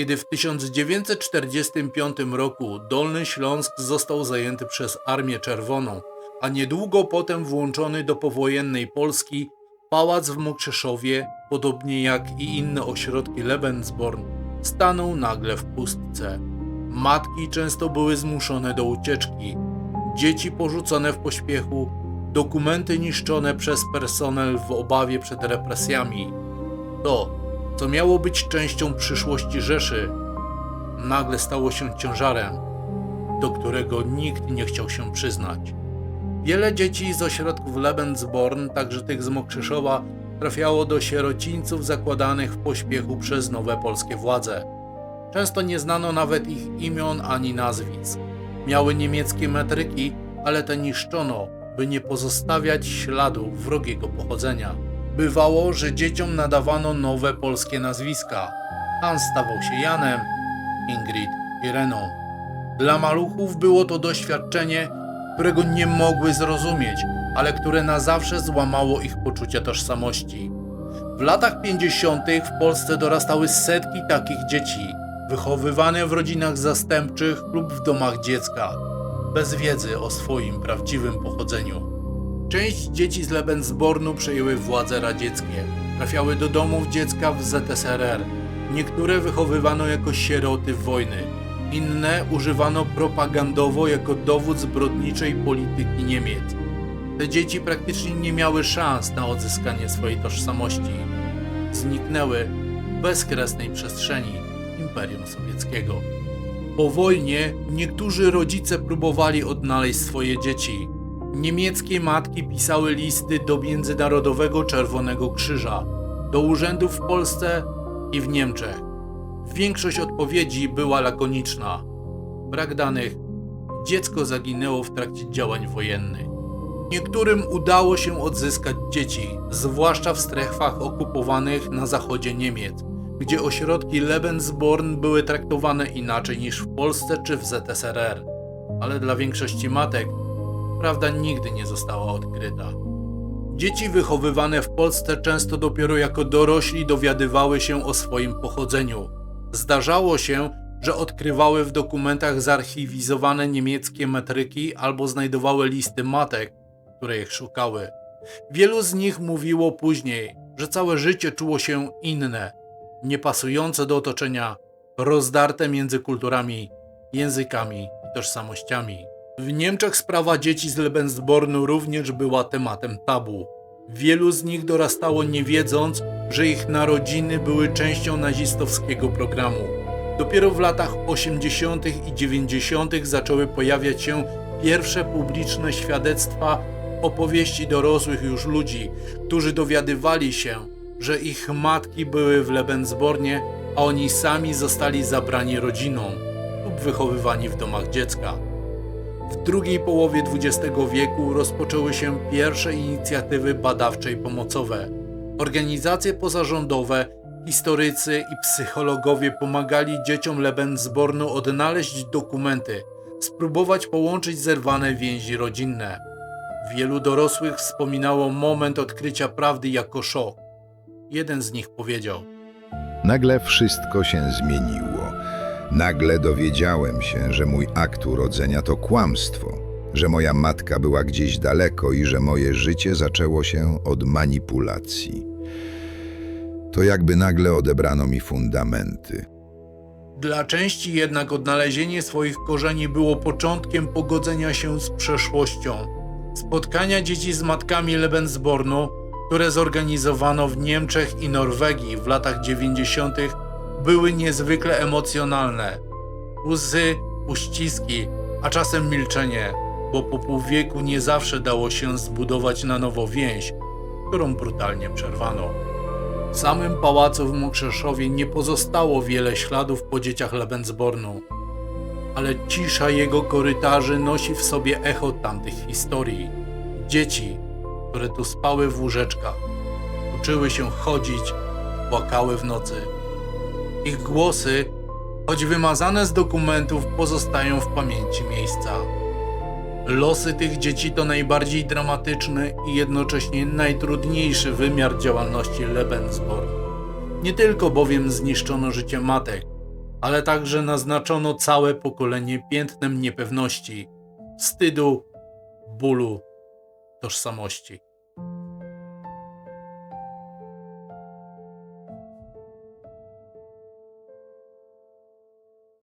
kiedy w 1945 roku Dolny Śląsk został zajęty przez Armię Czerwoną, a niedługo potem włączony do powojennej Polski, pałac w Mokrzeszowie, podobnie jak i inne ośrodki Lebensborn, stanął nagle w pustce. Matki często były zmuszone do ucieczki, dzieci porzucone w pośpiechu, dokumenty niszczone przez personel w obawie przed represjami. To, co miało być częścią przyszłości Rzeszy, nagle stało się ciężarem, do którego nikt nie chciał się przyznać. Wiele dzieci z ośrodków Lebensborn, także tych z Mokrzyszowa, trafiało do sierocińców zakładanych w pośpiechu przez nowe polskie władze. Często nie znano nawet ich imion ani nazwisk. Miały niemieckie metryki, ale te niszczono, by nie pozostawiać śladu wrogiego pochodzenia. Bywało, że dzieciom nadawano nowe polskie nazwiska. Hans stawał się Janem, Ingrid Ireną. Dla maluchów było to doświadczenie, którego nie mogły zrozumieć, ale które na zawsze złamało ich poczucie tożsamości. W latach 50. w Polsce dorastały setki takich dzieci, wychowywane w rodzinach zastępczych lub w domach dziecka, bez wiedzy o swoim prawdziwym pochodzeniu. Część dzieci z Lebensbornu przejęły władze radzieckie, trafiały do domów dziecka w ZSRR. Niektóre wychowywano jako sieroty wojny, inne używano propagandowo jako dowód zbrodniczej polityki Niemiec. Te dzieci praktycznie nie miały szans na odzyskanie swojej tożsamości. Zniknęły w bezkresnej przestrzeni Imperium Sowieckiego. Po wojnie niektórzy rodzice próbowali odnaleźć swoje dzieci. Niemieckie matki pisały listy do Międzynarodowego Czerwonego Krzyża, do urzędów w Polsce i w Niemczech. Większość odpowiedzi była lakoniczna. Brak danych. Dziecko zaginęło w trakcie działań wojennych. Niektórym udało się odzyskać dzieci, zwłaszcza w strefach okupowanych na zachodzie Niemiec, gdzie ośrodki Lebensborn były traktowane inaczej niż w Polsce czy w ZSRR. Ale dla większości matek prawda nigdy nie została odkryta. Dzieci wychowywane w Polsce często dopiero jako dorośli dowiadywały się o swoim pochodzeniu. Zdarzało się, że odkrywały w dokumentach zarchiwizowane niemieckie metryki albo znajdowały listy matek, które ich szukały. Wielu z nich mówiło później, że całe życie czuło się inne, niepasujące do otoczenia, rozdarte między kulturami, językami i tożsamościami. W Niemczech sprawa dzieci z Lebensbornu również była tematem tabu. Wielu z nich dorastało nie wiedząc, że ich narodziny były częścią nazistowskiego programu. Dopiero w latach 80. i 90. zaczęły pojawiać się pierwsze publiczne świadectwa opowieści dorosłych już ludzi, którzy dowiadywali się, że ich matki były w Lebensbornie, a oni sami zostali zabrani rodziną lub wychowywani w domach dziecka. W drugiej połowie XX wieku rozpoczęły się pierwsze inicjatywy badawcze i pomocowe. Organizacje pozarządowe, historycy i psychologowie pomagali dzieciom Lebensbornu odnaleźć dokumenty, spróbować połączyć zerwane więzi rodzinne. Wielu dorosłych wspominało moment odkrycia prawdy jako szok. Jeden z nich powiedział: Nagle wszystko się zmieniło. Nagle dowiedziałem się, że mój akt urodzenia to kłamstwo, że moja matka była gdzieś daleko i że moje życie zaczęło się od manipulacji. To jakby nagle odebrano mi fundamenty. Dla części jednak odnalezienie swoich korzeni było początkiem pogodzenia się z przeszłością. Spotkania dzieci z matkami Lebensbornu, które zorganizowano w Niemczech i Norwegii w latach 90., były niezwykle emocjonalne. Łzy, uściski, a czasem milczenie, bo po pół wieku nie zawsze dało się zbudować na nowo więź, którą brutalnie przerwano. W samym pałacu w Mokrzeszowie nie pozostało wiele śladów po dzieciach Lebensbornu, ale cisza jego korytarzy nosi w sobie echo tamtych historii. Dzieci, które tu spały w łóżeczkach, uczyły się chodzić, płakały w nocy. Ich głosy, choć wymazane z dokumentów, pozostają w pamięci miejsca. Losy tych dzieci to najbardziej dramatyczny i jednocześnie najtrudniejszy wymiar działalności Lebensborn. Nie tylko bowiem zniszczono życie matek, ale także naznaczono całe pokolenie piętnem niepewności, wstydu, bólu, tożsamości.